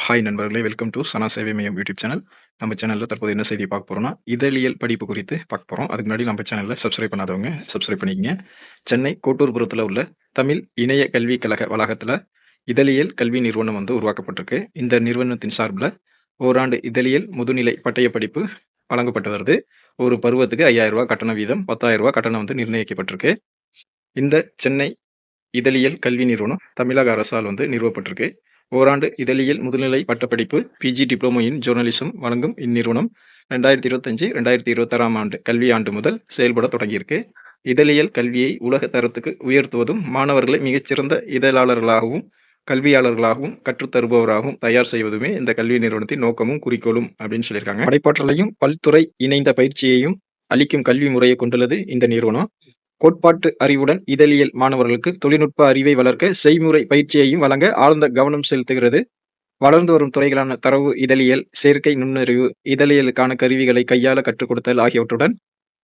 Hi நண்பர்களே! Welcome to சனா சேவை மையம் யூடியூப் சேனல். நம்ம சேனலில் தற்போது என்ன செய்தி பார்க்க போகிறோம்னா இதழியல் படிப்பு குறித்து பார்க்க போகிறோம் அதுக்கு முன்னாடி நம்ம சேனலில் சப்ஸ்கிரைப் பண்ணாதவங்க சப்ஸ்கிரைப் பண்ணிக்கங்க. சென்னை கோட்டூர்புரத்தில் உள்ள தமிழ் இணைய கல்விக் கழக வளாகத்தில் இதழியல் கல்வி நிறுவனம் வந்து உருவாக்கப்பட்டிருக்கு. இந்த நிறுவனத்தின் சார்பில் ஓராண்டு இதழியல் முதுநிலை பட்டயப் படிப்பு வழங்கப்பட்டு வருது. ஒரு பருவத்துக்கு ஐயாயிரம் ரூபா கட்டண வீதம், பத்தாயிரம் ரூபா கட்டணம் வந்து நிர்ணயிக்கப்பட்டிருக்கு. இந்த சென்னை இதழியல் கல்வி நிறுவனம் தமிழக அரசால் வந்து நிறுவப்பட்டிருக்கு. ஓராண்டு இதழியல் முதுநிலை பட்டப்படிப்பு, பிஜி டிப்ளமோ இன் ஜேர்னலிசம் வழங்கும் இந்நிறுவனம் 2025, 2026ஆம் ஆண்டு கல்வியாண்டு முதல் செயல்பட தொடங்கியிருக்கு. இதழியல் கல்வியை உலக தரத்துக்கு உயர்த்துவதும், மாணவர்களை மிகச்சிறந்த இதழாளர்களாகவும், கல்வியாளர்களாகவும், கற்றுத் தருபவராகவும் தயார் செய்வதுமே இந்த கல்வி நிறுவனத்தின் நோக்கமும், குறிக்கோளும் அப்படின்னு சொல்லியிருக்காங்க. படைப்பாற்றலையும், பல்துறை இணைந்த பயிற்சியையும் அளிக்கும் கல்வி முறையை கொண்டுள்ளது இந்த நிறுவனம். கோட்பாட்டு அறிவுடன் இதழியல் மாணவர்களுக்கு தொழில்நுட்ப அறிவை வளர்க்க செய்முறை பயிற்சியையும் வழங்க ஆழ்ந்த கவனம் செலுத்துகிறது. வளர்ந்து வரும் துறைகளான தரவு இதழியல், செயற்கை நுண்ணறிவு, இதழியலுக்கான கருவிகளை கையாள கற்றுக் கொடுத்தல் ஆகியவற்றுடன்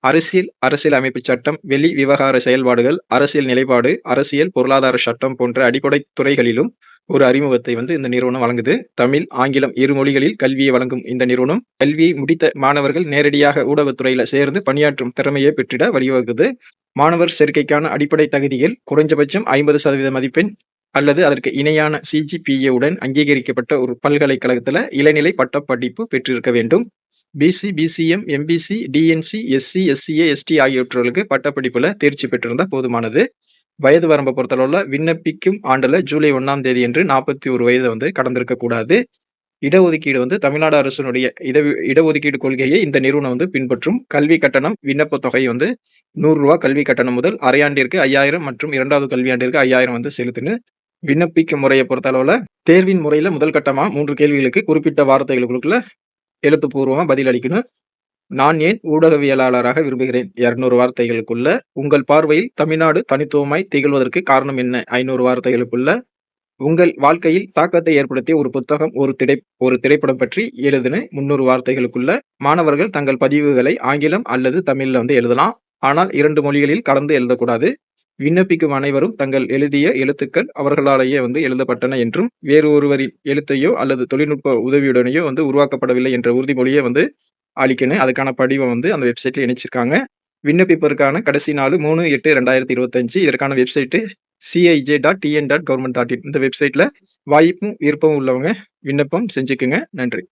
அரசியல், அரசியல் அமைப்பு சட்டம், வெளி விவகார செயல்பாடுகள், அரசியல் நிலைப்பாடு, அரசியல், பொருளாதார சட்டம் போன்ற அடிப்படை துறைகளிலும் ஒரு அறிமுகத்தை வந்து இந்த நிறுவனம் வழங்குது. தமிழ், ஆங்கிலம் இரு மொழிகளில் கல்வியை வழங்கும் இந்த நிறுவனம், கல்வியை முடித்த மாணவர்கள் நேரடியாக ஊடகத்துறையில் சேர்ந்து பணியாற்றும் திறமையை பெற்றிட வழிவகுக்குது. மாணவர் சேர்க்கைக்கான அடிப்படை தகுதியில் குறைந்தபட்சம் 50% மதிப்பெண் அல்லது அதற்கு இணையான சிஜிபிஏ உடன் அங்கீகரிக்கப்பட்ட ஒரு பல்கலைக்கழகத்தில் இளநிலை பட்டப் படிப்பு பெற்றிருக்க வேண்டும். BC, BCM, MBC, DNC, SC, SCA, ST ஆகியவற்றுகளுக்கு பட்டப்படிப்பில் தேர்ச்சி பெற்றிருந்தால் போதுமானது. வயது வரம்பை பொறுத்தளவில் விண்ணப்பிக்கும் ஆண்டில் ஜூலை ஒன்றாம் தேதி என்று நாற்பத்தி ஒரு வயதை வந்து கடந்திருக்கக்கூடாது இடஒதுக்கீடு வந்து தமிழ்நாடு அரசினுடைய இட இடஒதுக்கீடு கொள்கையை இந்த நிறுவனம் வந்து பின்பற்றும். கல்வி கட்டணம் விண்ணப்பத் தொகை வந்து நூறுரூவா கல்வி கட்டணம் முதல் அரையாண்டிற்கு 5000 மற்றும் இரண்டாவது கல்வியாண்டிற்கு 5000 வந்து செலுத்தணும். விண்ணப்பிக்கும் பொறுத்த அளவில் தேர்வின் முறையில் முதல் கட்டமாக மூன்று கேள்விகளுக்கு குறிப்பிட்ட வார்த்தைகளுக்குள்ள எழுத்துப்பூர்வமாக பதில் அளிக்கணும். நான் ஏன் ஊடகவியலாளராக விரும்புகிறேன் 200 வார்த்தைகளுக்குள்ள. உங்கள் பார்வையில் தமிழ்நாடு தனித்துவமாய் திகழ்வதற்கு காரணம் என்ன ஐநூறு வார்த்தைகளுக்குள்ள. உங்கள் வாழ்க்கையில் தாக்கத்தை ஏற்படுத்திய ஒரு புத்தகம், ஒரு திரை ஒரு திரைப்படம் பற்றி எழுதுன 300 வார்த்தைகளுக்குள்ள. மாணவர்கள் தங்கள் பதிவுகளை ஆங்கிலம் அல்லது தமிழில் வந்து எழுதலாம். ஆனால் இரண்டு மொழிகளில் கலந்து எழுதக்கூடாது. விண்ணப்பிக்கும் அனைவரும் தங்கள் எழுதிய எழுத்துக்கள் அவர்களாலேயே வந்து எழுதப்பட்டன என்றும், வேறு ஒருவரின் எழுத்தையோ அல்லது தொழில்நுட்ப உதவியுடனேயோ வந்து உருவாக்கப்படவில்லை என்ற உறுதிமொழியை வந்து அளிக்கணும். அதுக்கான படிவம் வந்து அந்த வெப்சைட்ல இணைச்சிருக்காங்க. விண்ணப்பிப்பதற்கான கடைசி நாலு மூணு எட்டு ரெண்டாயிரத்தி இருபத்தஞ்சு இதற்கான website CIJ dot TN dot government dot in இந்த வெப்சைட்ல வாய்ப்பும், விருப்பமும் உள்ளவங்க விண்ணப்பம் செஞ்சுக்குங்க. நன்றி.